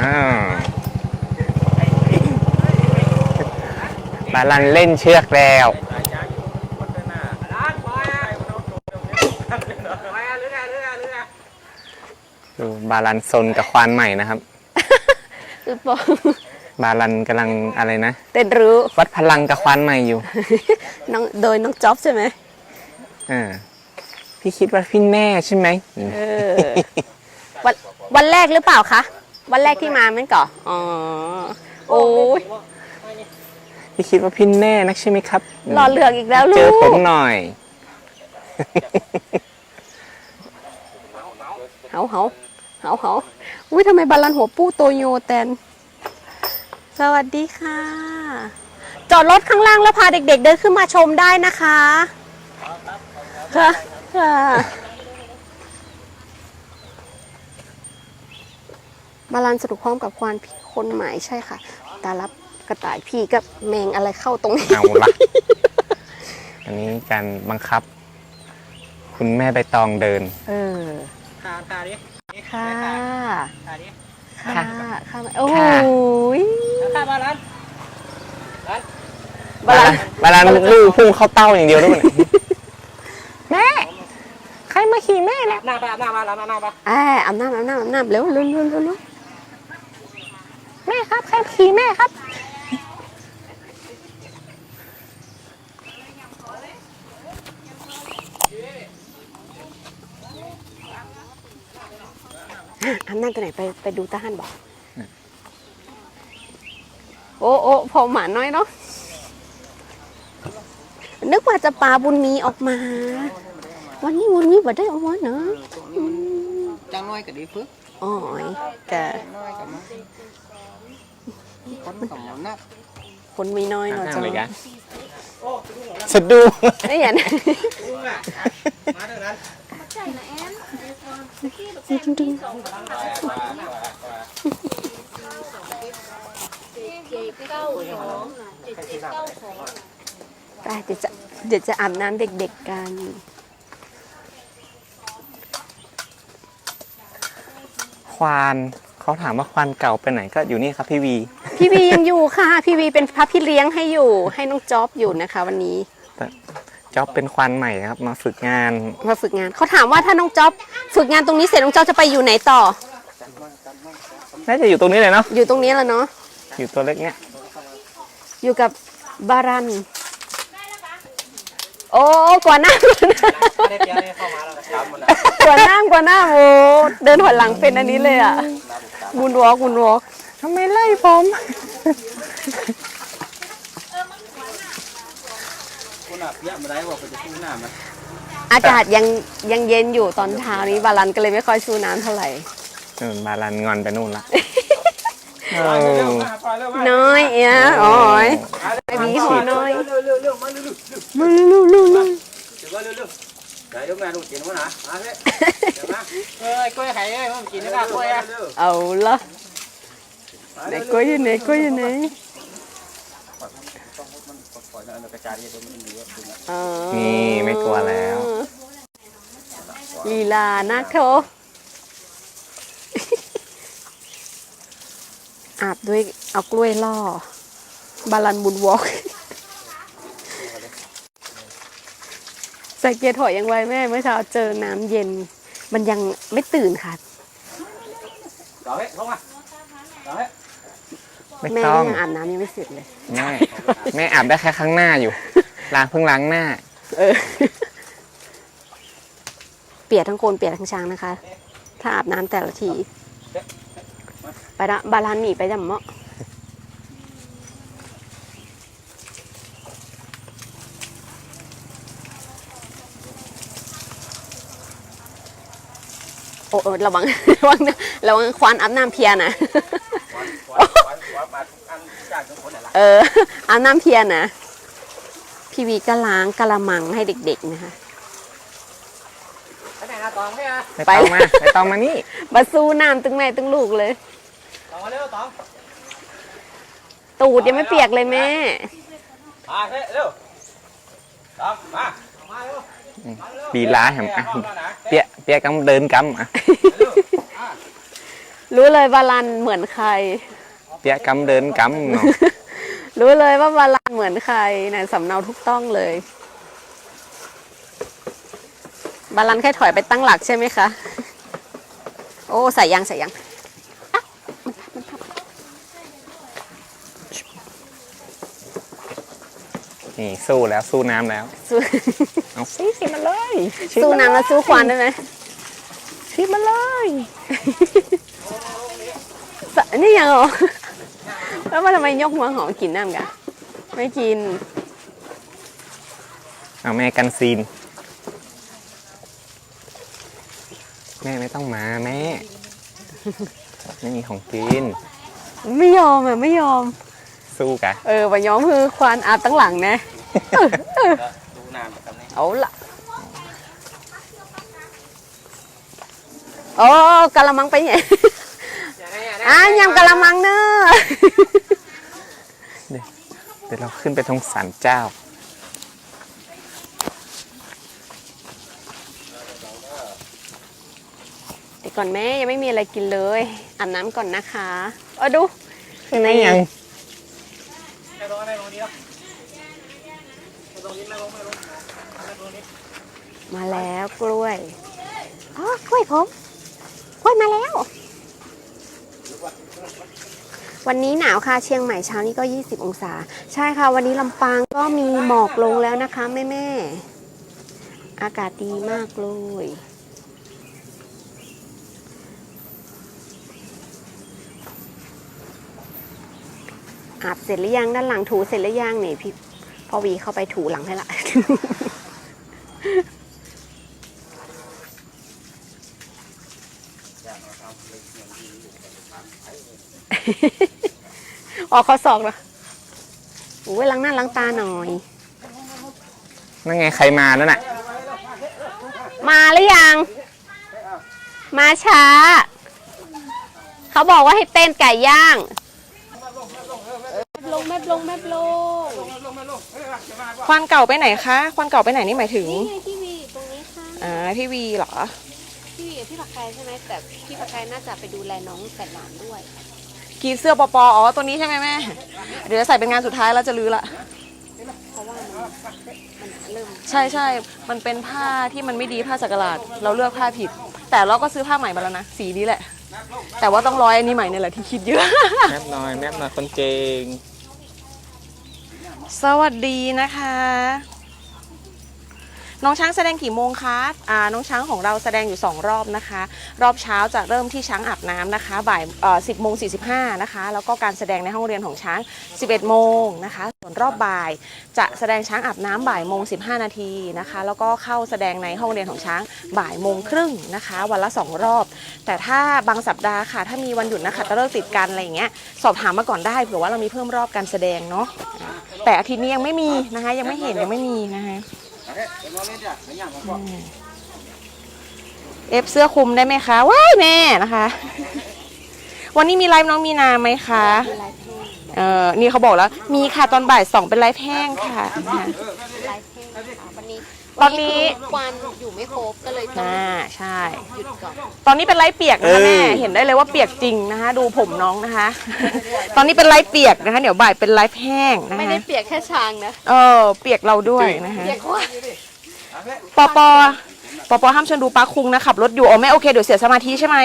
อ้าวบาลันเล่นเชือกแล้วดูบาลันซนกับควานใหม่นะครับคือปอบาลันกำลังอะไรนะ เต้นรู้ วัดพลังกับควานใหม่อยู่ น้องโดยน้องจ๊อบใช่ไหมอ่าพี่คิดว่าพี่แน่ใช่ไหมเออวันวันแรกหรือเปล่าคะ วันแรกที่มาแม่นก่ออ๋อ โอ้ยพี่คิดว่าพี่แน่นักใช่ไหมครับรอเลือกอีกแล้วลูเจอกผมหน่อย เฮาเฮาเฮาเฮาอุ้ยทำไมบาลันหัวปู้โตโยแตน สวัสดีค่ะ จอดรถข้างล่างแล้วพาเด็กๆเดินขึ้นมาชมได้นะคะ ค่ะค่ะ บาลานสนุกพร้อมกับควานคนหมายใช่ค่ะ ตารับกระต่ายพี่กับแมงอะไรเข้าตรงนี้เอาละอันนี้การบังคับ คุณแม่ใบตองเดิน เออทาทาดิค่ะทาดิค่ะค่ะโอ้ยทามาลันบาลานบาลันลูกพุ่งเข้าเต้าอย่างเดียวด้วยแม่ใครมาขี่แม่นะหน้าปะหน้ามาลันหน้าปะอ่าอาบน้ำอาบน้ำอาบน้ำเร็วเร็วเร็วเร็วเร็ว แม่ครับใครขี่แม่ครับอาบน้ำตัวไหนไปไปดูทหารบอก โอ้โอ้พอหมาน้อยเนาะ นึกว่าจะปลาบุญมีออกมา วันนี้บุญมีบ่ได้ออกมาเนาะจังน้อยก็ดีฟึกอ๋อยแต่น้อยก็มา คนของนักคนมีน้อยเนาะนั่จังงเลยกันสะดูไม่เห็นมาเท่านั้นดึงดึงไปเดี๋ยวจะเดี๋ยวจะอาบน้ำเด็กๆกันควานเขาถามว่าควานเก่าไปไหนก็อยู่นี่ครับพี่วี พี่วียังอยู่ค่ะ พี่วีเป็นพระพี่เลี้ยงให้อยู่ ให้น้องจ๊อบอยู่นะคะ วันนี้จ๊อบเป็นควานใหม่ครับ มาฝึกงานมาฝึกงานเขาถามว่าถ้าน้องจ๊อบฝึกงานตรงนี้เสร็จน้องจ๊อบจะไปอยู่ไหนต่อ น่าจะอยู่ตรงนี้เลยเนาะอยู่ตรงนี้แล้วเนาะอยู่ตัวเล็กเนี้ยอยู่กับบารัน โอ้กว่าหน้าได้เพียงเข้ามาแล้วจำมันนะกว่าหน้ากว่าหน้าโอ้เดินหัวหลังเป็นอันนี้เลยอะบุญวอล์กบุญวอล์ก ทำไมไล่ผมคุณอะเพียงมาได้บอกจะสู้หน้ามันอากาศยังยังเย็นอยู่ตอนเช้านี้บาลันก็เลยไม่ค่อยสู้น้ำเท่าไหร่ นู่นบาลันงอนไปนู่นละปล่อยเร็วมาปล่อยเร็วมาน้อยเอ้ยอ๋อยไปบีหอน้อยเร็วเร็วเร็วมาเร็วเร็วมาลูลูลูลูเดี๋ยวเร็วเร็วเดี๋ยวแม่ดูกินวะนะมาเฮ้ยเดี๋ยวมาเอ้ยกล้วยไข่เอ้ยมันกินได้กล้วยอะเอาละ ไหนกล้วยอยู่ไหนกล้วยอยู่ไหนปล่อยมันกระจายเยอะมันดีอะอ๋อนี่ไม่กลัวแล้วลีลานักโทอาบด้วยเอากล้วยล่อ บาลันบุญวอล์กใส่เกียร์ถอยยังไวแม่เมื่อเช้าเจอน้ำเย็น มันยังไม่ตื่นค่ะต่อเฮ้ยลงมาต่อเฮ้ย ไม่แม่ต้อง ยังอาบน้ำยังไม่เสร็จเลย แม่แม่อาบได้แค่ข้างหน้าอยู่ ล้างเพิ่งล้างหน้า เออ เปียกทั้งโคนเปียกทั้งช้างนะคะ ถ้าอาบน้ำแต่ละที ไปละบาลานหนีไปจำเมาะโอ้โอ้ระวัง ระวังนะระวังควานอาบน้ำเพียนะ เอออาบน้ำเพียนะพี่วีก็ล้างกะละมังให้เด็กๆนะคะไปไหนนะตองให้อะไม่ต้องมาไม่ต้องมานี่มาสู้น้ำตึงแม่ตึงลูกเลยตองมาเร็วตองตูดยังไม่เปียกเลยแม่มาเฮ้ยเร็วตองมามาเร็วดีล้าแหมอะเปียเปียกำเดินกำอะเร็วรู้เลยบาลันเหมือนใคร เปียกำเดินกำเนาะรู้เลยว่าบาลันเหมือนใครในสำเนาทุกต้องเลย บาลันแค่ถอยไปตั้งหลักใช่ไหมคะ โอ้ใส่ยังใส่ยังนี่สู้แล้วสู้น้ำแล้ว สู้เอาสิชิมมาเลยชิมสู้มาเลยน้ำแล้วสู้ควันได้ไหมชิมมาเลยสะนี่ยังเหรอ แล้วมาทำไมยกหัวหอมกินน้ำกันไม่กิน เอาแม่กันซีน แม่ไม่ต้องมาแม่ ไม่มีของกิน ไม่ยอมอะไม่ยอม สู้กะเออวันยอมคือควานอาบตั้งหลังนะดูน้ำกับนี่เอาละโอ้กะละมังไปเนี่ย อะยำกะละมังเนอะ เดี๋ยวเรา ขึ้นไปตรงสันเจ้า เดี๋ยวก่อนแม่ยังไม่มีอะไรกินเลยอาบน้ำก่อนนะคะเออดูขึ้นได้ยังไม่ลงไม่ลงดีแล้วไม่ลงนี้ไม่ลงไม่ลงไม่ลงนี้มาแล้วกล้วยอ๋อกล้วยผมกล้วยมาแล้ว วันนี้หนาวค่ะเชียงใหม่เช้านี้ก็ 20 องศา ใช่ค่ะ วันนี้ลำปางก็มีหมอกลงแล้วนะคะแม่แม่อากาศดีมากเลยอาบเสร็จหรือยังด้านหลังถูเสร็จหรือยังเนี่ยพี่พ่อวีเข้าไปถูหลังให้ละ ออกข้อศอกเหรอโอ้ยล้างหน้าล้างตาหน่อย นั่นไงใครมานั่นน่ะ มาหรือยัง มาช้า เขาบอกว่าให้เต้นไก่ย่าง ลงแมบลงแมบลงควันเก่าไปไหนคะ ควันเก่าไปไหนนี่หมายถึง นี่ไงพี่วีตรงนี้ค่ะ อ่า พี่วีเหรอ พี่วีกับพี่ผักไก่ใช่ไหมแต่พี่ผักไก่น่าจะไปดูแลน้องแต่หลานด้วย กีเสื้อปอปออ๋อตัวนี้ใช่ไหมแม่ เดี๋ยวจะใส่เป็นงานสุดท้ายแล้วจะลื้อละเพราะว่ามันมันเริ่มใช่ใช่ มันเป็นผ้าที่มันไม่ดีผ้าสักหลาด เราเลือกผ้าผิด แต่เราก็ซื้อผ้าใหม่มาแล้วนะ สีนี้แหละ แต่ว่าต้องร้อยอันนี้ใหม่เนี่ยแหละที่คิดเยอะ แมบหน่อยแมบหน่อยคนเก่งสวัสดีนะคะ น้องช้างแสดงกี่โมงคะอ่าน้องช้างของเราแสดงอยู่ 2 รอบนะคะ รอบเช้าจะเริ่มที่ช้างอาบน้ำนะคะ บ่ายเอ่อ10โมง45นะคะ แล้วก็การแสดงในห้องเรียนของช้าง 11 โมงนะคะ ส่วนรอบบ่ายจะแสดงช้างอาบน้ำบ่ายโมง15นาทีนะคะ แล้วก็เข้าแสดงในห้องเรียนของช้างบ่ายโมงครึ่งนะคะ วันละ 2 รอบ แต่ถ้าบางสัปดาห์ค่ะ ถ้ามีวันหยุดนะคะตะเลิกติดกันอะไรอย่างเงี้ย สอบถามมาก่อนได้เผื่อว่าเรามีเพิ่มรอบการแสดงเนาะ แต่อาทิตย์นี้ยังไม่มีนะคะ ยังไม่เห็นยังไม่มีนะคะ เอฟเสื้อคลุมได้ไหมคะ ว้ายแม่นะคะ วันนี้มีไลฟ์น้องมีนาไหมคะ เออนี่เขาบอกแล้ว มีค่ะตอนบ่ายสองเป็นไลฟ์แห้งค่ะ ตอนนี้ควันอยู่ไม่ครบก็เลยต้องอ่าใช่ หยุดก่อนตอนนี้เป็นไลฟ์เปียกนะคะแม่เห็นได้เลยว่าเปียกจริงนะคะ ดูผมน้องนะคะ ตอนนี้เป็นไลฟ์เปียกนะคะ เดี๋ยวบ่ายเป็นไลฟ์แห้งนะไม่ได้เปียกแค่ช้างนะเออเปียกเราด้วยนะคะ เปียกว่าปอปอปอปอห้ามชวนดูปลาคุงนะขับรถอยู่อ๋อแม่โอเคเดี๋ยวเสียสมาธิใช่ไหม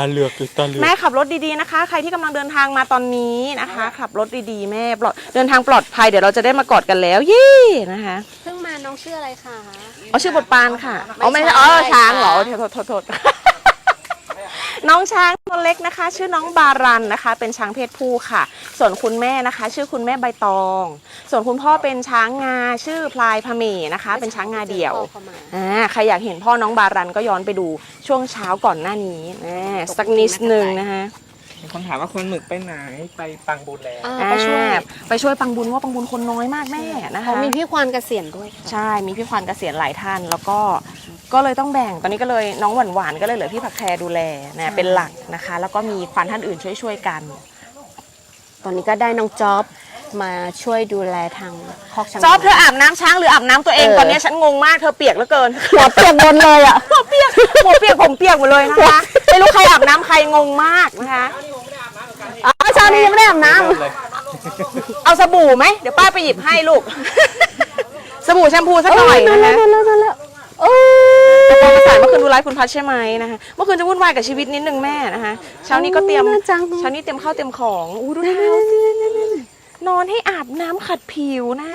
าเหลือกหรือตาเหลือกแม่ขับรถดีๆนะคะ ใครที่กำลังเดินทางมาตอนนี้นะคะ ขับรถดีๆ แม่ปลอดเดินทางปลอดภัยเดี๋ยวเราจะได้มากอดกันแล้วเยี่นะคะเพิ่งมาน้องชื่ออะไรคะ อ๋อชื่อบทปานค่ะอ๋อไม่ไม่ใช่ใช่อ๋อช้างเหรอค่ะโทษโทษโทษ น้องช้างตัวเล็กนะคะ ชื่อน้องบารันนะคะ เป็นช้างเพศผู้ค่ะ ส่วนคุณแม่นะคะ ชื่อคุณแม่ใบตอง ส่วนคุณพ่อเป็นช้างงาชื่อพลายพะเมนะคะ เป็นช้างงาเดี่ยวข้ามาอ่าใครอยากเห็นพ่อน้องบารันก็ย้อนไปดูช่วงเช้าก่อนหน้านี้นะสักนิดนึงนะคะ มีคนถามว่าคนหมึกไปไหนไปปังบุญแล้วอ่าอ่าไปช่วยไปช่วยปังบุญว่าปังบุญคนน้อยมากแม่นะเขาคะ มีพี่ควานเกษียณด้วยค่ะใช่ มีพี่ควันเกษียณหลายท่าน แล้วก็ ก็เลยต้องแบ่ง ตอนนี้ก็เลยน้องหวานหวานๆก็เลยเหลือพี่ผักแคร์ดูแลนะเป็นหลักนะคะ แล้วก็มีควันท่านอื่นช่วยๆกัน ตอนนี้ก็ได้น้องจ๊อบมาช่วยดูแลทางคอกช้าง จอบเธออาบน้ำช้างหรืออาบน้ำตัวเอง เออ ตอนนี้ฉันงงมาก เธอเปียกเหลือเกิน หัวเปียกหมดเลยอะ หัวเปียก หัวเปียกผมเปียกหมดเลยนะคะ ไม่รู้ใครอาบ น้ำใครงงมากนะคะอ๋อเช้านี้ยังไม่ได้อาบน้เอาสบู่ไหมเดี๋ยวป้าไปหยิบให้ลูก สบู่แชมพูสักำหน่อยโนั่นะนแล้คะวนั่นแล้วนั่นแล้วโอ้แต่พอมาสายเมื่อคืนดูไลฟ์คุณพัชใช่ไหมนะคะเมื่อคืนจะวุ่นวายกับชีวิตนิดนึงแม่นะคะเช้านี้ก็เตรียมน่าจังเช้านี้เตรียมข้าวเตรียมของอู้ดูเท้าสินอนให้อาบน้ำขัดผิวนะ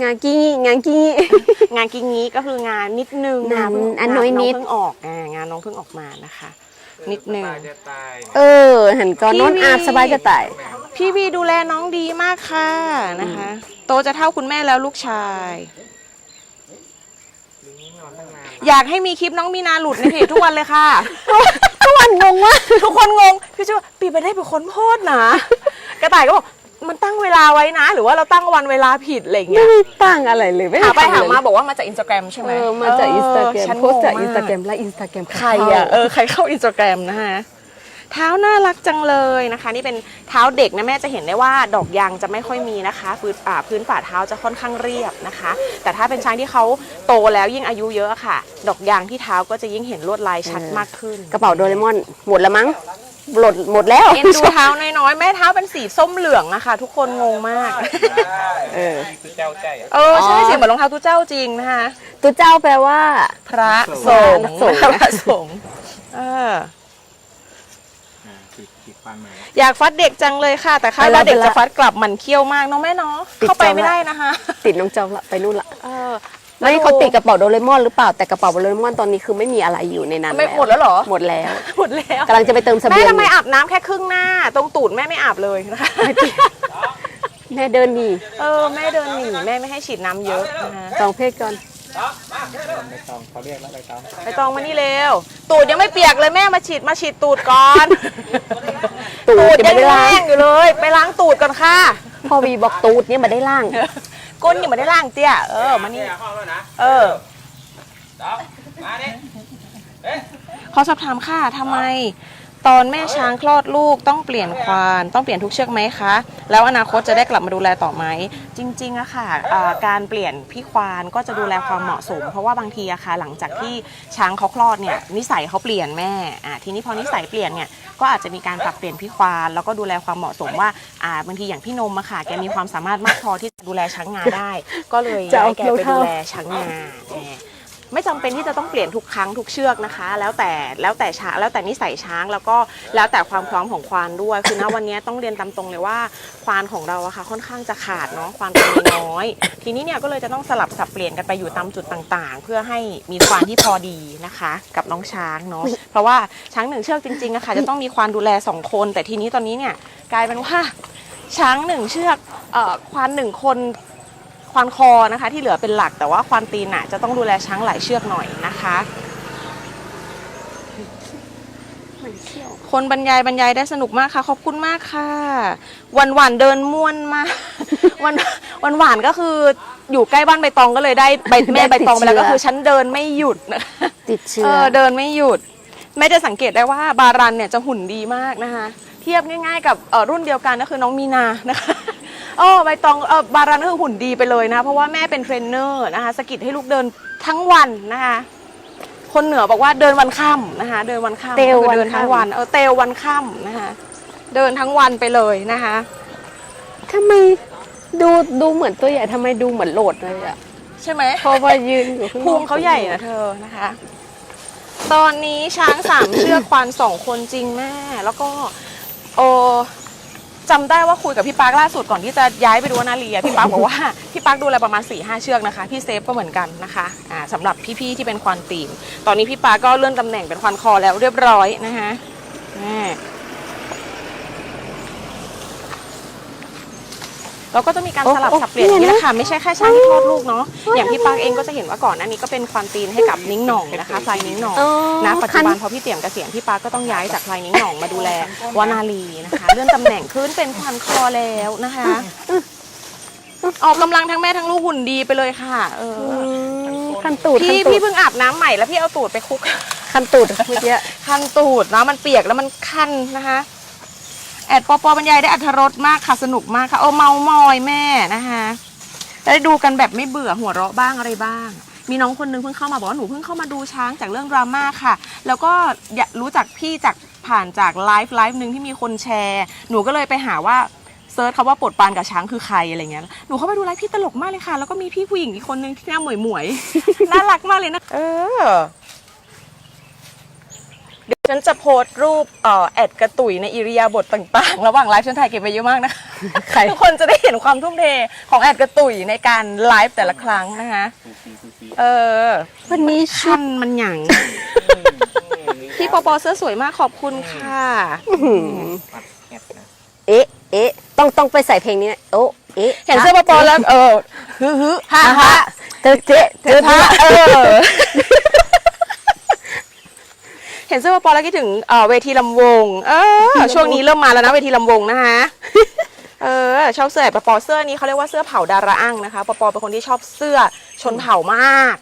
งานกี้งานกี้ งานกิ้งนี้ก็คืองานนิดนึงงานเพิ่งอันน้อยนิดงเพิ่งออกอ่างานน้องเพิ่งออกมานะคะ นิดนึง เออ หันก่อนนอนอาบสบายจะตายพี่วีดูแลน้องดีมากค่ะนะคะ โตจะเท่าคุณแม่แล้วลูกชาย อยากให้มีคลิปน้องมีนาหลุดในเพจทุกวันเลยค่ะ ทุกวันงงว่าทุกคนงง พี่ชื่อว่าปีไปได้เป็นคนโพดนะ กระต่ายก็บอก มันตั้งเวลาไว้นะ หรือว่าเราตั้งวันเวลาผิดอะไรอย่างไม่เงี้ยได้ตั้งอะไรเลยไม่ได้หาไปทำหาเลยมาบอกว่ามาจากอินสตาแกรมใช่ไหมเออมาจากอินสตาแกรมฉันโพสต์จากงงอินสตาแกรมมและอินสตาแกรมใครอะเออใครเข้าอินสตาแกรมนะฮะเท้าน่ารักจังเลยนะคะ นี่เป็นเท้าเด็กนะแม่จะเห็นได้ว่าดอกยางจะไม่ค่อยมีนะคะพื้นอ่าพื้นฝ่าเท้าจะค่อนข้างเรียบนะคะ แต่ถ้าเป็นช้างที่เขาโตแล้วยิ่งอายุเยอะค่ะ ดอกยางที่เท้าก็จะยิ่งเห็นลวดลายชัดมากขึ้น กระเป๋าโดเรมอนหมดแล้วมั้ง หลดหมดแล้วเอ็นดูเท้าน้อยๆ แม่เท้าเป็นสีส้มเหลืองอะค่ะ ทุกคนงงมาก เออเจ้าใจอะเออใช่สีเหมือนรองเท้าตู้เจ้าจริงนะคะตัวเจ้าแปลว่า พระสงฆ์สงฆ์พระสงฆ์เออขีดขีดฟันมาอยากฟัดเด็กจังเลยค่ะ แต่คาดว่าเด็กจะฟัดกลับหมันเคี้ยวมากเน้องแม่เนาะเข้าไปไม่ได้นะคะ ติดน้องเจ้าละไปนู่นละเออ ไม่เขาติดกระเป๋าโดเรมอนหรือเปล่าแต่กระเป๋าโดเรมอนตอนนี้คือไม่มีอะไรอยู่ในนั้นไม่หมดแล้วเหรอหมดแล้วหมดแล้วกำลังจะไปเติมเสแม่บียงทำไมอาบน้ำแค่ครึ่งหน้า ตรงตูดแม่ไม่อาบเลยนะคะแม่เดินหนีเออแม่เดินหนีแม่ไม่ให้ฉีดน้ำเยอะนะคะจองเพศก่อนใบตองเขาเรียกแล้วใบตองไปตองมานี่เร็ว ตูดยังไม่เปียกเลยแม่มาฉีดมาฉีดตูดก่อน ตูดยัยังไม่ได้ล้างแห้งอยู่เลย ไปล้างตูดก่อนค่ะ พ่อวีบอกตูดเนี่ยมาได้ล่าง ก้นยังไม่ได้ล้างเตี้ยเออมานี่เข้าแล้วนะเออตองมาดิขอสอบถามค่ะทำไม ตอนแม่ช้างคลอดลูกต้องเปลี่ยนควานต้องเปลี่ยนทุกเชือกไหมคะ แล้วอนาคตจะได้กลับมาดูแลต่อไหม จริงๆอะค่ะอ่าการเปลี่ยนพี่ควานก็จะดูแลความเหมาะสม เพราะว่าบางทีอะค่ะหลังจากที่ช้างเขาคลอดเนี่ยนิสัยเขาเปลี่ยนแม่อ่าทีนี้พอนิสัยเปลี่ยนเนี่ยก็อาจจะมีการปรับเปลี่ยนพี่ควานแล้วก็ดูแลความเหมาะสมว่าอ่าบางทีอย่างพี่นมอะค่ะแกมีความสามารถมากพอที่จะดูแลช้างงาได้ ก็เลยจะเอาให้แกไปดูแลช้างงาแน่ ไม่จำเป็นที่จะต้องเปลี่ยนทุกครั้งทุกเชือกนะคะ แล้วแต่แล้วแต่ช้างแล้วแต่นิสัยช้างแล้วก็แล้วแต่ความพร้อมของควานด้วยคือณวันนี้ต้องเรียนตามตรงเลยว่าควานของเราอะค่ะค่อนข้างจะขาดเนาะควานตัวน้อย ทีนี้เนี่ยก็เลยจะต้องสลับสับเปลี่ยนกันไปอยู่ตามจุดต่างๆ เพื่อให้มีควานที่พอดีนะคะ กับน้องช้างเนาะเพราะว่าช้างหนึ่งเชือกจริงๆอะค่ะจะต้องมีควานดูแลสองคน แต่ทีนี้ตอนนี้เนี่ยกลายเป็นว่าช้างหนึ่งเชือกเอ่อควานหนึ่งคน ควานคอนะคะ ที่เหลือเป็นหลักแต่ว่าควานตีนน่ะจะต้องดูแลช้างหลายเชือกหน่อยนะคะคนบรรยายบรรยายได้สนุกมากค่ะขอบคุณมากค่ะ วันหวานเดินม่วนมากวันวันหวานก็คืออยู่ใกล้บ้านใบตองก็เลยได้ใบแม่ใบตองไปแล้วก็คือฉันเดินไม่หยุดนะคะติดเชื้เอออเดินไม่หยุดแม่จะสังเกตได้ว่าบารันเนี่ยจะหุ่นดีมากนะคะ เทียบง่าย ๆ กับเอ่อรุ่นเดียวกันก็คือน้องมีนานะคะ โอ้ใบตองเออบารันก็คือหุ่นดีไปเลยนะเพราะว่าแม่เป็นเทรนเนอร์นะคะสกิดให้ลูกเดินทั้งวันนะคะ คนเหนือบอกว่าเดินวันค่ำนะคะ เดินวันค่ำเตลก็คือวันเดินทั้งค่ำวันเออเตลวันค่ำนะคะ เดินทั้งวันไปเลยนะคะ ทำไมดูดูเหมือนตัวใหญ่ทำไมดูเหมือนโหลดเลยอะใช่ไหมพอมายืนอยู่ข้างนอกพุงเขาใหญ่นะเธอนะคะ ตอนนี้ช้างสาม เชือกควานสองคนจริงแม่ แล้วก็โอ จำได้ว่าคุยกับพี่ปาร์คล่าสุดก่อนที่จะย้ายไปดูนาเรียพี่ปาร์คบอกว่า พี่ปาร์คดูแลประมาณ4ี่ห้าเชือกนะคะพี่เซฟก็เหมือนกันนะคะอ่าสำหรับพี่ๆที่เป็นควันตีมตอนนี้พี่ปาร์คก็เลื่อนตำแหน่งเป็นควันคอแล้วเรียบร้อยนะคะแม่ แล้วก็จะมีการสลับสับเปลี่ยนอย่างนี้แหละค่ะไม่ใช่แค่ช้างที่คลอดลูกเนาะอย่างพี่ปาร์คเองก็จะเห็นว่าก่อนหน้านี้ก็เป็นควานตีนให้กับนิ้งหน่องนะคะพลายนิ้งหน่องอ๋อนะปัจจุบันคันพอพี่เตี่ยมเกษียณพี่ปาร์คก็ต้องย้ายจากพลายนิ้งหน่องมาดูแลวานาลีนะคะเลื่อนตำแหน่งขึ้นเป็นควานคอแล้วนะคะออกกำลังทั้งแม่ทั้งลูกหุ่นดีไปเลยค่ะ เอออือมคันตูดคัพี่นตูพี่ดเพิ่งอาบน้ำใหม่แล้วพี่เอาตูดไปคลุก คันตูดเมื่อกี้คันตูดนะมันเปียกแล้วมันคันนะคะ แอดปอปอบรรยายได้อัธรสมากค่ะสนุกมากค่ะเออเมามอยแม่นะคะได้ดูกันแบบไม่เบื่อหัวเราะบ้างอะไรบ้าง มีน้องคนนึงเพิ่งเข้ามาบอกว่าหนูเพิ่งเข้ามาดูช้างจากเรื่องดราม่าค่ะ แล้วก็อยากรู้จักพี่จากผ่านจากไลฟ์ไลฟ์หนึ่งที่มีคนแชร์ หนูก็เลยไปหาว่าเซิร์ชคำว่าปลดปานกับช้างคือใครอะไรเงี้ย หนูเข้าไปดูไลฟ์พี่ตลกมากเลยค่ะ แล้วก็มีพี่ผู้หญิงอีกคนนึงที่หน้าหมวยหมวย น่ารักมากเลยนะ เออ เดี๋ยวฉันจะโพสต์รูปเอ่อแอดกระตุยในอิริยาบถต่างๆ ระหว่างไลฟ์ฉันถ่ายเก็บไว้เยอะมากนะคะใคร ทุกคนจะได้เห็นความทุ่มเทของแอดกระตุยในการไลฟ์แต่ละครั้งนะคะเออวันนี้ชุชุดนมันหยังพี่ปอปอเสื้อสวยมากขอบคุณค่ะ เอ๊ะเอ๊ะต้องต้องไปใส่เพลงนี้นะโอ้เอ๊ะเห็นเสื้อปอปอแล้วเออฮึฮึฮ่าอะฮ่าฮะเจอเจ๊เจอท่าเออเห็นเสื้อปอปอแล้วคิดถึงเอ่อเวทีลำวง เออ ช่วงนี้เริ่มมาแล้วนะเวทีลำวงนะคะ เออชอบเสื้อแอบปอปอเสื้อนี้เขาเรียกว่าเสื้อเผาดาราอั้งนะคะปอปอเป็นคนที่ชอบเสื้อชนเผ่ามาก